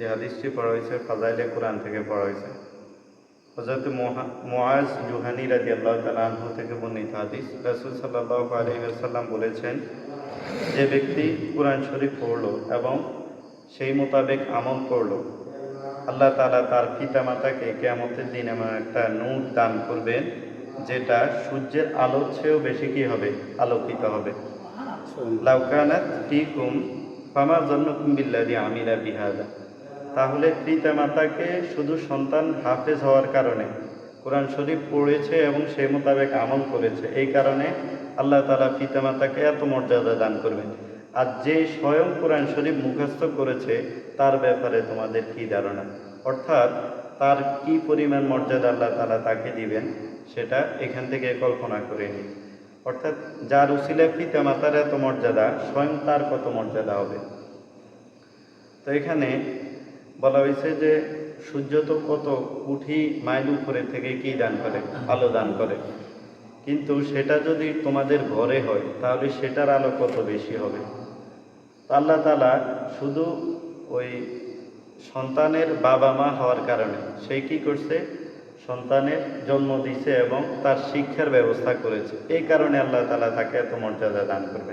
যে হাদিসটি পড়া হয়েছে, ফাজাইলে কোরআন থেকে পড়া হয়েছে। হজরত মোয়াজ জুহানি রাজি আল্লাহ তালাহ থেকে বর্ণিত হাদিস, রাসুল সাল্লাহ আলহিহাল্লাম বলেছেন, যে ব্যক্তি কোরআন শরীফ পড়ল এবং সেই মোতাবেক আমল করল, আল্লাহ তালা তার পিতা মাতাকে কেয়ামতের দিন এমন একটা নূর দান করবেন, যেটা সূর্যের আলোর চেয়েও বেশি কি হবে? আলোকিত হবে। লাউকানাত ফিকুম ফামার জন্য কুম্বিল্লাদি আমিরা বিহাদা। তাহলে পিতা মাতাকে শুধু সন্তান হাফেজ হওয়ার কারণে কোরআন শরীফ পড়েছে এবং সেই মোতাবেক আমল করেছে। এই কারণে আল্লাহ তালা পিতা মাতাকে এত মর্যাদা দান করবেন। আর যে স্বয়ং কোরআন শরীফ মুখস্থ করেছে, তার ব্যাপারে তোমাদের কি ধারণা? অর্থাৎ তার কি পরিমাণ মর্যাদা আল্লাহ তালা তাকে দিবেন, সেটা এখান থেকে কল্পনা করে নিই অর্থাৎ যার উসিলে পিতা মাতার এত মর্যাদা, স্বয়ং তার কত মর্যাদা হবে? তো এখানে বলা হয়েছে যে সূর্য তো কত কোটি মাইল উপরে থেকে কি দান করে? আলো দান করে। কিন্তু সেটা যদি তোমাদের ঘরে হয়, তাহলে সেটার আলো কত বেশি হবে? আল্লাহ তালা শুধু ওই সন্তানের বাবা মা হওয়ার কারণে সেই কি করছে? সন্তানের জন্ম দিছে এবং তার শিক্ষার ব্যবস্থা করেছে। এই কারণে আল্লাহ তালা তাকে এত মর্যাদা দান করবে।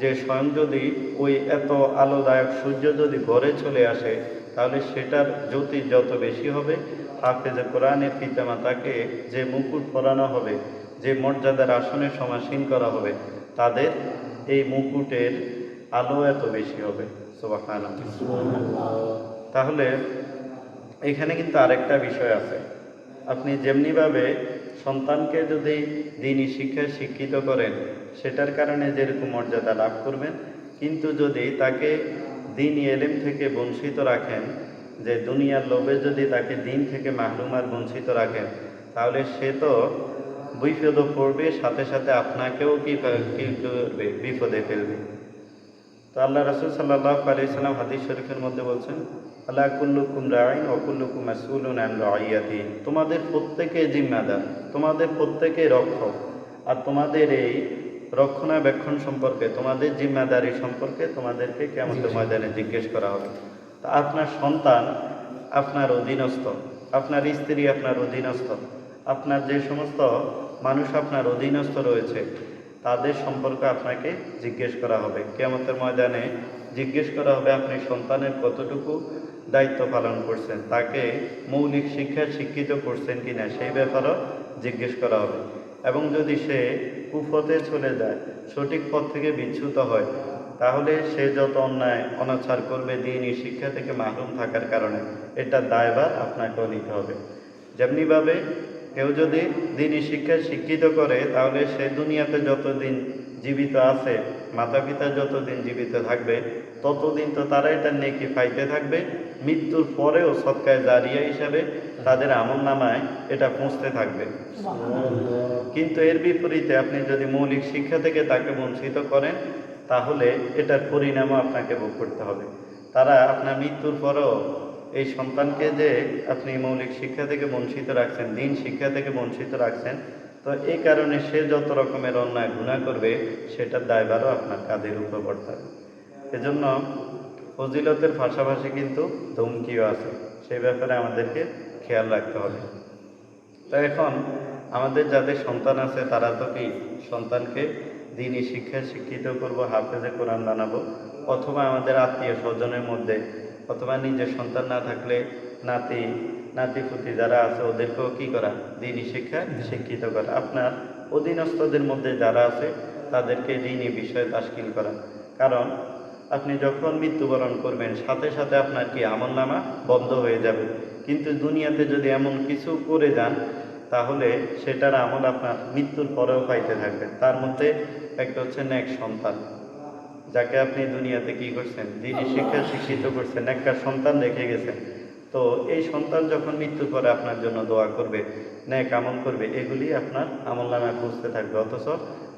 যে স্বয়ং যদি ওই এত আলোদায়ক সূর্য যদি ঘরে চলে আসে তাহলে সেটার জ্যোতি যত বেশি হবে, হাফেজে কোরআনের পিতামাতাকে যে মুকুট পরানো হবে, যে মর্যাদার আসনে সমাসীন করা হবে, তাদের এই মুকুটের আলো এত বেশি হবে। তাহলে এখানে কিন্তু আরেকটা বিষয় আছে। আপনি যেমনিভাবে সন্তানকে যদি দিনই শিক্ষায় শিক্ষিত করেন, সেটার কারণে যেরকম মর্যাদা লাভ করবেন, কিন্তু যদি তাকে দিন এলেম থেকে বঞ্চিত রাখেন, যে দুনিয়ার লোভে যদি তাকে দিন থেকে মাহরুমার বঞ্চিত রাখেন, তাহলে সে তো বিপদে পড়বে, সাথে সাথে আপনাকেও কি করবে? বিপদে ফেলবে। তো আল্লাহ রসুল সাল্লাহ আলি সাল্লাম হাদিস শরীফের মধ্যে বলছেন আল্লাহ কুল্লুকুম রাইন অকুল্লুকুম মাসুলুন অ্যান্ড রাইয়াতি। তোমাদের প্রত্যেকে জিম্মাদার, তোমাদের প্রত্যেকে রক্ষক, আর তোমাদের এই রক্ষণাবেক্ষণ সম্পর্কে তোমাদের জিম্মাদারি সম্পর্কে তোমাদেরকে কেমন ময়দানে জিজ্ঞেস করা হবে। তা আপনার সন্তান আপনার অধীনস্থ আপনার স্ত্রী আপনার অধীনস্থ আপনার যে সমস্ত মানুষ আপনার অধীনস্থ রয়েছে তাদের সম্পর্কে আপনাকে জিজ্ঞেস করা হবে। কেমতের ময়দানে জিজ্ঞেস করা হবে আপনি সন্তানের কতটুকু দায়িত্ব পালন করছেন তাকে মৌলিক শিক্ষা শিক্ষিত করছেন কিনা সেই ব্যাপারেও জিজ্ঞেস করা হবে। এবং যদি সে কুফতে চলে যায়। সঠিক পথ থেকে বিচ্যুত হয়। তাহলে সে যত অন্যায়, অনাচার করবে দিনই শিক্ষা থেকে মাহরুম থাকার কারণে। এটা দায়ভার আপনাকেও নিতে হবে। যেমনিভাবে কেউ যদি দিনই শিক্ষায় শিক্ষিত করে, তাহলে সে দুনিয়াতে যতদিন জীবিত আছে মাতা পিতা যতদিন জীবিত থাকবে, ততদিন তো তারা এটা নেকি পাইতে থাকবে। মৃত্যুর পরেও সৎকায় জারিয়া হিসাবে তাদের আমল নামায় এটা পৌঁছতে থাকবে। কিন্তু এর বিপরীতে আপনি যদি মৌলিক শিক্ষা থেকে তাকে বঞ্চিত করেন, তাহলে এটার পরিণামও আপনাকে ভোগ করতে হবে। তারা আপনার মৃত্যুর পরও এই সন্তানকে যে আপনি মৌলিক শিক্ষা থেকে বঞ্চিত রাখছেন, দিন শিক্ষা থেকে বঞ্চিত রাখছেন, তো এই কারণে সে যত রকমের অন্যায় গুণা করবে, সেটার দায়ভারও আপনার কাঁধের উপর পড়তে এজন্য ফজিলতের পাশাপাশি কিন্তু ধমকিও আছে। সেই ব্যাপারে আমাদেরকে খেয়াল রাখতে হবে। তো এখন আমাদের যাদের সন্তান আছে, তারা তো কি সন্তানকে দিনই শিক্ষায় শিক্ষিত করব, হাফেজে কোরআন বানাবো? অথবা আমাদের আত্মীয় স্বজনের মধ্যে, অথবা নিজের সন্তান না থাকলে নাতি নাতি পুতি যারা আছে, ওদেরকেও কি করা? দিনই শিক্ষা শিক্ষিত করা। আপনার অধীনস্থদের মধ্যে যারা আছে, তাদেরকে দিনই বিষয়ে তাস্কিল করা। কারণ আপনি যখন মৃত্যুবরণ করবেন, সাথে সাথে আপনার কি আমল নামা বন্ধ হয়ে যাবে? কিন্তু দুনিয়াতে যদি এমন কিছু করে যান, তাহলে সেটার আমল আপনার মৃত্যুর পরেও পাইতে থাকবে। তার মধ্যে একটা হচ্ছে ন্যাক সন্তান। যাকে আপনি দুনিয়াতে কি করছেন? দিনই শিক্ষা শিক্ষিত করছেন, একটা সন্তান রেখে গেছেন। তো এই সন্তান যখন মৃত্যুর পরে আপনার জন্য দোয়া করবে ন্যাক আমল করবে, এগুলি আপনার আমল নামায় বুঝতে থাকবে। অথচ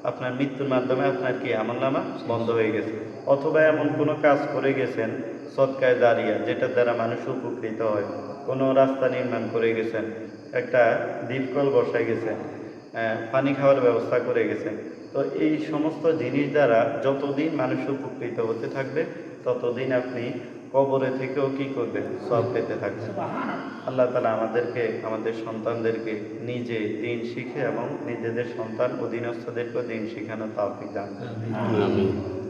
আপনার মৃত্যুর মাধ্যমে আপনার কি আমল নামা বন্ধ হয়ে গেছে? অথবা এমন কোনো কাজ করে গেছেন, সৎকায় দাঁড়িয়ে যেটার দ্বারা মানুষ উপকৃত হয়। কোনো রাস্তা নির্মাণ করে গেছেন একটা দ্বীপকল বসায় গেছেন পানি খাওয়ার ব্যবস্থা করে গেছেন। তো এই সমস্ত জিনিস দ্বারা যতদিন মানুষ উপকৃত হতে থাকবে ততদিন আপনি কবরে থেকেও কি করবে সব পেতে থাকবে আল্লাহ তালা আমাদেরকে আমাদের সন্তানদেরকে নিজে দিন শিখে এবং নিজেদের সন্তান অধীনস্থদেরকেও দিন শিখানো তাও দান করুন। আমিন।